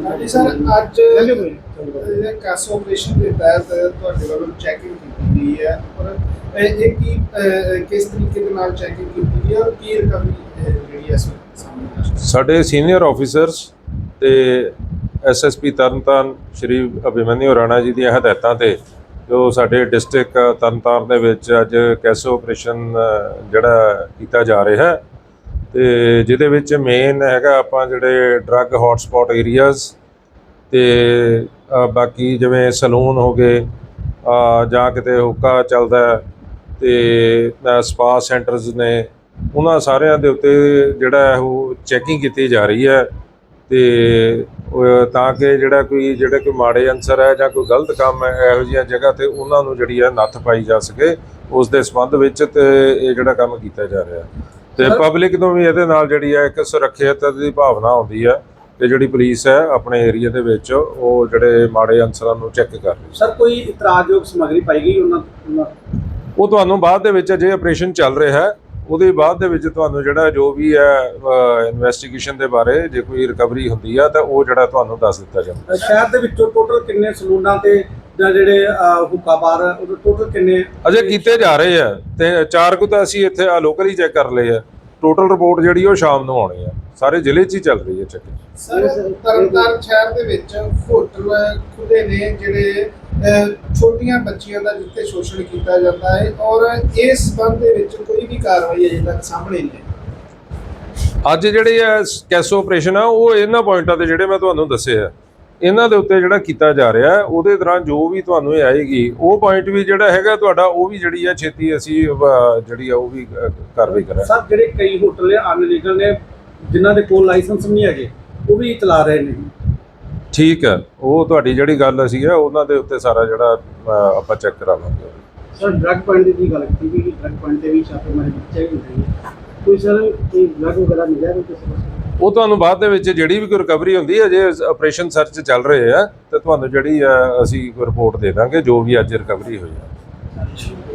ਹਾਂਜੀ ਸਰ ਅੱਜ ਇਹ ਕਾਸ ਆਪਰੇਸ਼ਨ ਦੇ ਤਹਿਤ ਤੁਹਾਡੇ ਵੱਲੋਂ ਚੈਕਿੰਗ ਕੀਤੀ ਗਈ ਹੈ। ਔਰ ਇਹ ਇਹ ਕੀ ਅਹ, ਕਿਸ ਤਰੀਕੇ ਦੇ ਨਾਲ ਚੈਕਿੰਗ ਕੀਤੀ ਗਈ ਹੈ ਔਰ ਕੀ ਰਿਕਵਰੀ ਜਿਹੜੀ ਹੈ ਇਸ ਵਕਤ ਸਾਹਮਣੇ ਆ ਰਹੀ ਹੈ? ਸਾਡੇ ਸੀਨੀਅਰ ਆਫੀਸਰਸ ਤੇ ਐਸਐਸਪੀ ਤਰਨਤਾਰਨ ਸ਼੍ਰੀ ਅਭਿਮਨਿਊ ਰਾਣਾ ਜੀ ਦੀਆਂ ਹਦਾਇਤਾਂ ਤੇ ਜੋ ਸਾਡੇ ਡਿਸਟ੍ਰਿਕਟ ਤਰਨਤਾਰਨ ਦੇ ਵਿੱਚ ਅੱਜ ਕੈਸੋ ਆਪਰੇਸ਼ਨ ਜਿਹੜਾ ਕੀਤਾ ਜਾ ਰਿਹਾ ਹੈ ਤੇ ਜਿਹਦੇ ਵਿੱਚ ਮੇਨ ਹੈਗਾ ਆਪਾਂ ਜਿਹੜੇ ਡਰੱਗ ਹੌਟਸਪੌਟ ਏਰੀਆਜ਼ ਤੇ ਬਾਕੀ ਜਿਵੇਂ ਸਲੂਨ ਹੋ ਗਏ ਜਾਂ ਕਿਤੇ ਹੁੱਕਾ ਚੱਲਦਾ ਹੈ ਤੇ ਸਪਾ ਸੈਂਟਰਸ ਨੇ, ਉਹਨਾਂ ਸਾਰਿਆਂ ਦੇ ਉੱਤੇ ਜਿਹੜਾ ਹੈ ਉਹ ਚੈਕਿੰਗ ਕੀਤੀ ਜਾ ਰਹੀ ਹੈ ਤੇ ਤਾਂ ਕਿ ਜਿਹੜਾ ਕੋਈ, ਜਿਹੜੇ ਕੋਈ ਮਾੜੇ ਅਨਸਰ ਹੈ ਜਾਂ ਕੋਈ ਗਲਤ ਕੰਮ ਹੈ, ਇਹੋ ਜਿਹੀਆਂ ਜਗ੍ਹਾ ਤੇ ਉਹਨਾਂ ਨੂੰ ਜਿਹੜੀ ਹੈ ਨੱਥ ਪਾਈ ਜਾ ਸਕੇ, ਉਸ ਦੇ ਸੰਬੰਧ ਵਿੱਚ ਤੇ ਇਹ ਜਿਹੜਾ ਕੰਮ ਕੀਤਾ ਜਾ ਰਿਹਾ। ਤੇ ਪਬਲਿਕ ਨੂੰ ਵੀ ਇਹਦੇ ਨਾਲ ਜਿਹੜੀ ਹੈ ਇੱਕ ਸੁਰੱਖਿਅਤ ਦੀ ਭਾਵਨਾ ਆਉਂਦੀ ਹੈ ਤੇ ਜਿਹੜੀ ਪੁਲਿਸ ਹੈ ਆਪਣੇ ਏਰੀਆ ਦੇ ਵਿੱਚ ਉਹ ਜਿਹੜੇ ਮਾੜੇ ਅਨਸਰਾਂ ਨੂੰ ਚੈੱਕ ਕਰ ਰਹੀ ਸਰ ਕੋਈ ਇਤਰਾਜ਼ਯੋਗ ਸਮੱਗਰੀ ਪਾਈ ਗਈ ਉਹਨਾਂ ਉਹਨਾਂ ਉਹ ਤੁਹਾਨੂੰ ਬਾਅਦ ਦੇ ਵਿੱਚ ਜੇ ਆਪਰੇਸ਼ਨ ਚੱਲ ਰਿਹਾ ਹੈ ਉਹਦੇ ਬਾਅਦ ਦੇ ਵਿੱਚ ਤੁਹਾਨੂੰ ਜਿਹੜਾ ਜੋ ਵੀ ਹੈ ਇਨਵੈਸਟੀਗੇਸ਼ਨ ਦੇ ਬਾਰੇ ਜੇ ਕੋਈ ਰਿਕਵਰੀ ਹੁੰਦੀ ਆ ਤਾਂ ਉਹ ਜਿਹੜਾ ਤੁਹਾਨੂੰ ਦੱਸ ਦਿੱਤਾ ਜਾਂਦਾ ਸ਼ਹਿਰ ਦੇ ਵਿੱਚੋਂ ਟੋਟਲ ਕਿੰਨੇ ਸਲੂਨਾਂ ਤੇ ਜਾਂ ਜਿਹੜੇ ਅਹ, ਹੁੱਕਾ ਬਾਰ ਉਹਦੇ ਟੋਟਲ ਕਿੰਨੇ ਅਜੇ ਕੀਤੇ ਜਾ ਰਹੇ ਆ ਤੇ ਚਾਰ ਕੁ ਤਾਂ ਅਸੀਂ ਇੱਥੇ ਆ ਲੋਕਲ ਚੈੱਕ ਕਰ ਲਏ ਆ। ਟੋਟਲ ਰਿਪੋਰਟ ਜਿਹੜੀ ਉਹ ਸ਼ਾਮ ਨੂੰ ਆਉਣੀ ਆ। ਸਾਰੇ ਜ਼ਿਲ੍ਹੇ 'ਚ ਹੀ ਚੱਲ ਰਹੀ ਹੈ ਚੈਕਿੰਗ ਸਰ ਤਰਨਤਾਰਨ ਸ਼ਹਿਰ ਦੇ ਵਿੱਚ ਹੋਟਲ ਖੁੱਲੇ ਨੇ ਜਿਹੜੇ ਛੋਟੀਆਂ ਬੱਚੀਆਂ ਦਾ ਜਿੱਥੇ ਸ਼ੋਸ਼ਣ ਕੀਤਾ ਜਾਂਦਾ ਹੈ ਔਰ ਇਸ ਸੰਬੰਧ ਦੇ ਵਿੱਚ ਕੋਈ ਵੀ ਕਾਰਵਾਈ ਅਜੇ ਤੱਕ ਸਾਹਮਣੇ ਨਹੀਂ ਆਈ। ਅੱਜ ਜਿਹੜੇ ਆ ਕੈਸੋ ਆਪਰੇਸ਼ਨ ਆ ਉਹ ਇਹਨਾਂ ਪੁਆਇੰਟਾਂ ਤੇ ਜਿਹੜੇ ਮੈਂ ਤੁਹਾਨੂੰ ਦੱਸੇ ਆ। ਇਹਨਾਂ ਦੇ ਉੱਤੇ ਜਿਹੜਾ ਕੀਤਾ ਜਾ ਰਿਹਾ ਹੈ, ਉਹਦੇ ਦੌਰਾਨ ਜੋ ਵੀ ਤੁਹਾਨੂੰ ਇਹ ਆਏਗੀ ਉਹ ਪੁਆਇੰਟ ਵੀ ਜਿਹੜਾ ਹੈਗਾ ਤੁਹਾਡਾ ਉਹ ਵੀ ਜਿਹੜੀ ਆ ਛੇਤੀ ਅਸੀਂ ਜਿਹੜੀ ਆ ਉਹ ਵੀ ਕਾਰਵਾਈ ਕਰਾਂਗੇ। ਸਰ ਜਿਹੜੇ ਕਈ ਹੋਟਲ ਨੇ ਅਨਲੀਗਲ ਨੇ ਜਿਨ੍ਹਾਂ ਦੇ ਕੋਲ ਲਾਇਸੈਂਸ ਨਹੀਂ ਹੈਗੇ ਉਹ ਵੀ ਚਲਾ ਰਹੇ ਨੇ। ਠੀਕ ਹੈ ਉਹ ਤੁਹਾਡੀ ਜਿਹੜੀ ਗੱਲ ਸੀ ਉਹਨਾਂ ਦੇ ਉੱਤੇ ਸਾਰਾ ਜਿਹੜਾ ਆਪਾਂ ਚੈੱਕ ਕਰਾਵਾਂਗੇ। ਸਰ ਡਰੱਗ ਪੁਆਇੰਟ ਦੀ ਗੱਲ ਕੀਤੀ ਵੀ ਡਰੱਗ ਪੁਆਇੰਟ ਤੇ ਵੀ ਛਾਪੇਮਾਰੀ ਚੈੱਕ ਹੁੰਦੀ ਹੈ ਕੋਈ ਸਰ ਕੋਈ ਡਰੱਗ ਵਗੈਰਾ ਮਿਲਿਆ ਕੋਈ ਕਿਸੇ ਉਹ ਤੁਹਾਨੂੰ ਬਾਅਦ ਦੇ ਵਿੱਚ ਜਿਹੜੀ ਵੀ ਕੋਈ ਰਿਕਵਰੀ ਹੁੰਦੀ ਹੈ, ਜੇ ਆਪਰੇਸ਼ਨ ਸਰਚ ਚੱਲ ਰਹੇ ਆ, ਤੇ ਤੁਹਾਨੂੰ ਜਿਹੜੀ ਆ ਅਸੀਂ ਰਿਪੋਰਟ ਦੇ ਦਾਂਗੇ, ਜੋ ਵੀ ਅੱਜ ਰਿਕਵਰੀ ਹੋਈ ਹੈ